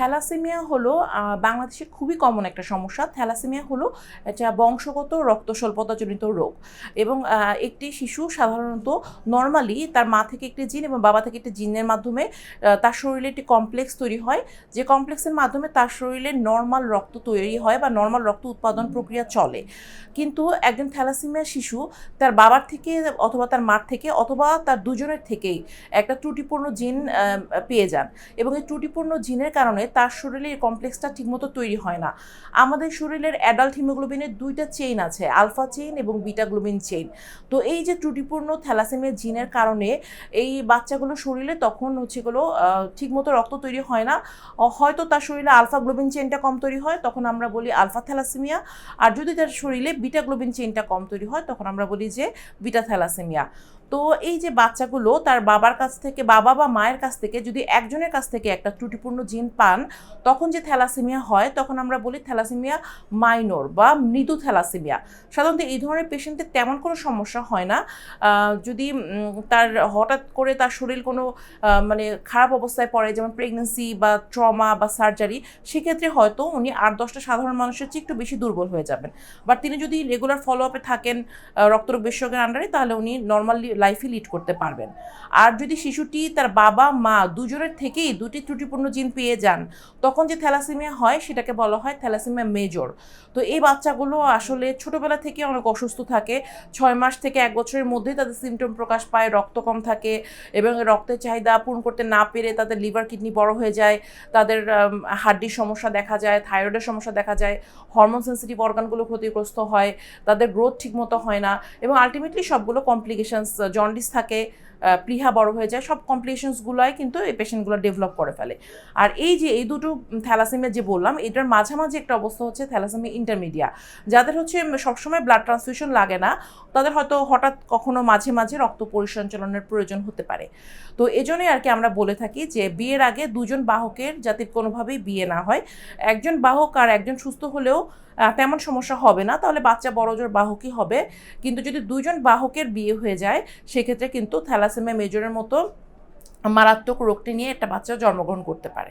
Thalassaemia হলো বাংলাদেশে খুবই কমন একটা সমস্যা। থ্যালাসেমিয়া হলো এটা বংশগত রক্ত স্বল্পতাজনিত রোগ এবং একটি শিশু সাধারণত নর্মালি তার মা থেকে একটি জিন এবং বাবা থেকে একটি জিনের মাধ্যমে তার শরীরে একটি কমপ্লেক্স তৈরি হয়। যে কমপ্লেক্সের মাধ্যমে তার শরীরে নর্মাল রক্ত তৈরি হয় বা নর্মাল রক্ত উৎপাদন প্রক্রিয়া চলে। কিন্তু একজন থ্যালাসেমিয়া শিশু তার বাবার থেকে অথবা তার মার থেকে অথবা তার দুজনের থেকেই একটা ত্রুটিপূর্ণ জিন পেয়ে যান এবং এই ত্রুটিপূর্ণ জিনের কারণে তার শরীরে এই কমপ্লেক্সটা ঠিকমতো তৈরি হয় না। আমাদের শরীরের অ্যাডাল্ট হিমোগ্লোবিনের দুইটা চেইন আছে আলফা চেইন এবং বিটা গ্লোবিন চেইন তো এই যে ত্রুটিপূর্ণ থ্যালাসেমিয়া জিনের কারণে এই বাচ্চাগুলো শরীরে তখন হচ্ছে গুলো ঠিকমতো রক্ত তৈরি হয় না। হয়তো তার শরীরে আলফা গ্লোবিন চেইনটা কম তৈরি হয়, তখন আমরা বলি আলফা থ্যালাসেমিয়া আর যদি তার শরীরে বিটা গ্লোবিন চেইনটা কম তৈরি হয়, তখন আমরা বলি যে বিটা থ্যালাসেমিয়া তো এই যে বাচ্চাগুলো তার বাবার কাছ থেকে, বাবা বা মায়ের কাছ থেকে যদি একজনের কাছ থেকে একটা ত্রুটিপূর্ণ জিন পান, তখন যে থ্যালাসেমিয়া হয়, তখন আমরা বলি থ্যালাসেমিয়া মাইনর বা মৃদু থ্যালাসেমিয়া। সাধারণত এই ধরনের পেশেন্টের তেমন কোনো সমস্যা হয় না। যদি তার হঠাৎ করে তার শরীর কোনো মানে খারাপ অবস্থায় পড়ে, যেমন প্রেগনেন্সি বা ট্রমা বা সার্জারি সেক্ষেত্রে হয়তো উনি আট দশটা সাধারণ মানুষের চেয়ে একটু বেশি দুর্বল হয়ে যাবেন। বাট তিনি যদি রেগুলার ফলো আপে থাকেন রক্তরোগ বিশেষজ্ঞের আন্ডারে তাহলে উনি নর্মালি লাইফে লিড করতে পারবেন। আর যদি শিশুটি তার বাবা, মা দুজনের থেকেই দুটি ত্রুটিপূর্ণ জিন পেয়ে যান, তখন যে থ্যালাসেমিয়া হয় সেটাকে বলা হয় থ্যালাসেমিয়া মেজর তো এই বাচ্চাগুলো আসলে ছোটোবেলা থেকে অনেক অসুস্থ থাকে। ছয় মাস থেকে এক বছরের মধ্যেই তাদের সিমটম প্রকাশ পায়, রক্ত কম থাকে এবং রক্তের চাহিদা পূরণ করতে না পেরে তাদের লিভার কিডনি বড় হয়ে যায়। তাদের হাড্ডির সমস্যা দেখা যায় থাইরয়েডের সমস্যা দেখা যায় হরমোন সেন্সিটিভ অর্গানগুলো ক্ষতিগ্রস্ত হয়, তাদের গ্রোথ ঠিকমতো হয় না এবং আলটিমেটলি সবগুলো কমপ্লিকেশনস জন্ডিস থাকে প্লিহা বড় হয়ে যায়, সব কমপ্লিকেশনসগুলোই কিন্তু এই পেশেন্টগুলো ডেভেলপ করে ফেলে। আর এই যে, এই দুটো থ্যালাসেমিয়া যে বললাম, এটার মাঝামাঝি একটা অবস্থা হচ্ছে থ্যালাসেমিয়া ইন্টারমিডিয়া যাদের হচ্ছে সবসময় ব্লাড ট্রান্সফিউশন লাগে না, তাদের হয়তো হঠাৎ কখনো মাঝে মাঝে রক্ত পরিসঞ্চালনের প্রয়োজন হতে পারে। তো এজন্যই আর কি আমরা বলে থাকি যে, বিয়ের আগে দুজন বাহকের যাতে কোনোভাবেই বিয়ে না হয়, একজন বাহক আর একজন সুস্থ হলেও তেমন সমস্যা হবে না, তাহলে বাচ্চা বড়জোর বাহকই হবে। কিন্তু যদি দুজন বাহকের বিয়ে হয়ে যায়, সেক্ষেত্রে কিন্তু থ্যালাসেমিয়া মেজরের মতো মারাত্মক রোগটি নিয়ে একটা বাচ্চা জন্মগ্রহণ করতে পারে।